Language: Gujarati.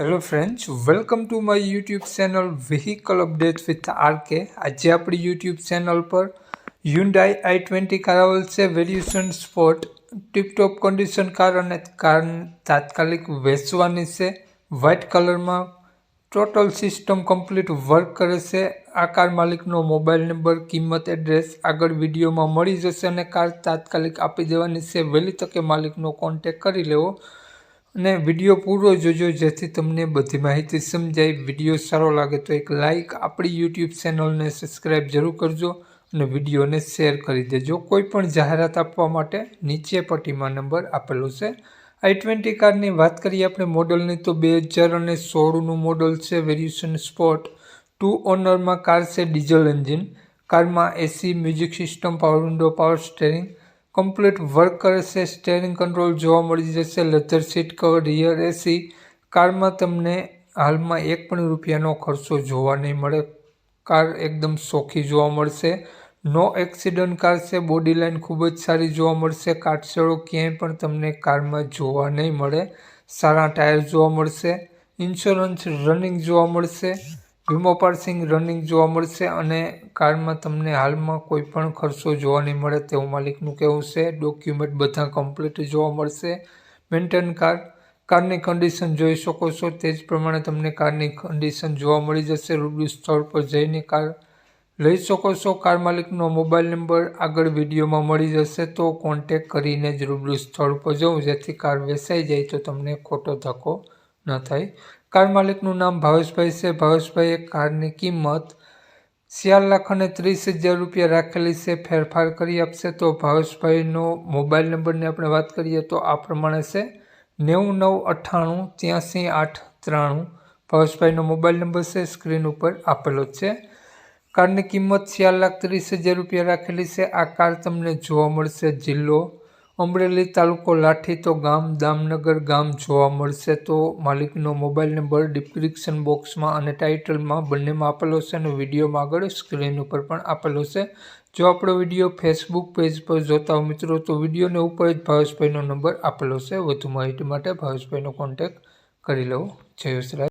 Hello friends welcome to my YouTube channel vehicle update with RK આજે આપણી યુટ્યુબ ચેનલ પર યુન્ડાઈ આઈ ટ્વેન્ટી કાર આવેલ છે variation sport tiptop condition car અને કાર તાત્કાલિક વેચવાની છે. વ્હાઇટ કલરમાં ટોટલ સિસ્ટમ કમ્પ્લીટ વર્ક કરે છે. આ કાર માલિકનો મોબાઈલ નંબર કિંમત એડ્રેસ આગળ વિડીયોમાં મળી જશે અને કાર તાત્કાલિક આપી દેવાની છે. વહેલી તકે માલિકનો કોન્ટેક કરી લેવો. અને વીડિયો પૂરો જોજો, જેથી તમને બધી માહિતી સમજાય. વીડિયો સારો લાગે તો એક લાઇક આપણી યુટ્યુબ ચેનલને સબસ્ક્રાઈબ જરૂર કરજો અને વિડીયોને શેર કરી દેજો. કોઈ પણ જાહેરાત આપવા માટે નીચે પટ્ટીમાં નંબર આપેલો છે. આઈ ટ્વેન્ટી કારની વાત કરીએ આપણે મોડલની, તો બે હજાર અને સોળનું મોડલ છે વેરિએશન સ્પોર્ટ ટુ ઓનરમાં કાર છે ડીઝલ એન્જિન. કારમાં AC music system, power window, power steering complete work કરે છે સ્ટેરિંગ કંટ્રોલ જોવા મળી જશે leather seat cover rear AC કારમાં તમને હાલમાં એક પણ રૂપિયાનો ખર્ચો જોવા નહીં મળે. કાર એકદમ સોખી જોવા મળશે. નો એક્સિડન્ટ કાર છે બોડી લાઇન ખૂબ જ સારી જોવા મળશે. કાટસળો ક્યાંય પણ તમને કારમાં જોવા નહીં મળે. સારા ટાયર જોવા મળશે. ઇન્સ્યોરન્સ રનિંગ જોવા મળશે. વીમો પાર્સિંગ રનિંગ જોવા મળશે અને કારમાં તમને હાલમાં કોઈ પણ ખર્ચો જોવા નહીં મળે તેવું માલિકનું કહેવું છે. ડોક્યુમેન્ટ બધા કમ્પ્લીટ જોવા મળશે. મેન્ટેન કાર, કારની કન્ડિશન જોઈ શકો છો. તે જ પ્રમાણે તમને કારની કન્ડિશન જોવા મળી જશે. રૂબરૂ સ્થળ પર જઈને કાર લઈ શકો છો. કાર માલિકનો મોબાઈલ નંબર આગળ વિડીયોમાં મળી જશે, તો કોન્ટેક કરીને જ રૂબરૂ સ્થળ પર જવું. જેથી કાર વેચાઈ જાય તો તમને ખોટો ધક્કો ન થાય. કાર માલિકનું નામ ભાવેશભાઈ છે. ભાવેશભાઈએ કારની કિંમત ચાર લાખ અને ત્રીસ હજાર રૂપિયા રાખેલી છે. ફેરફાર કરી આપશે તો ભાવેશભાઈનો મોબાઈલ નંબરની આપણે વાત કરીએ તો આ પ્રમાણે છે. નેવું નવ અઠ્ઠાણું ત્યાંસી આઠ ત્રાણું. ભાવેશભાઈનો મોબાઈલ નંબર છે. સ્ક્રીન ઉપર આપેલો છે. કારની કિંમત ચાર લાખ ત્રીસ હજાર રૂપિયા રાખેલી છે. આ કાર તમને જોવા મળશે જિલ્લો અમરેલી તાલુકો લાઠી તો ગામ, દામનગર ગામ જોવા મળશે તો માલિકનો મોબાઈલ નંબર ડિસ્ક્રિપ્શન બોક્સમાં અને ટાઇટલમાં બંનેમાં આપેલો છે અને વિડીયોમાં આગળ સ્ક્રીન ઉપર પણ આપેલો છે. જો આપણો વીડિયો ફેસબુક પેજ પર જોતા હો મિત્રો, તો વિડીયોને ઉપર જ ભાવેશભાઈનો નંબર આપેલો છે. વધુ માહિતી માટે ભાવેશભાઈનો કોન્ટેક કરી લો. જય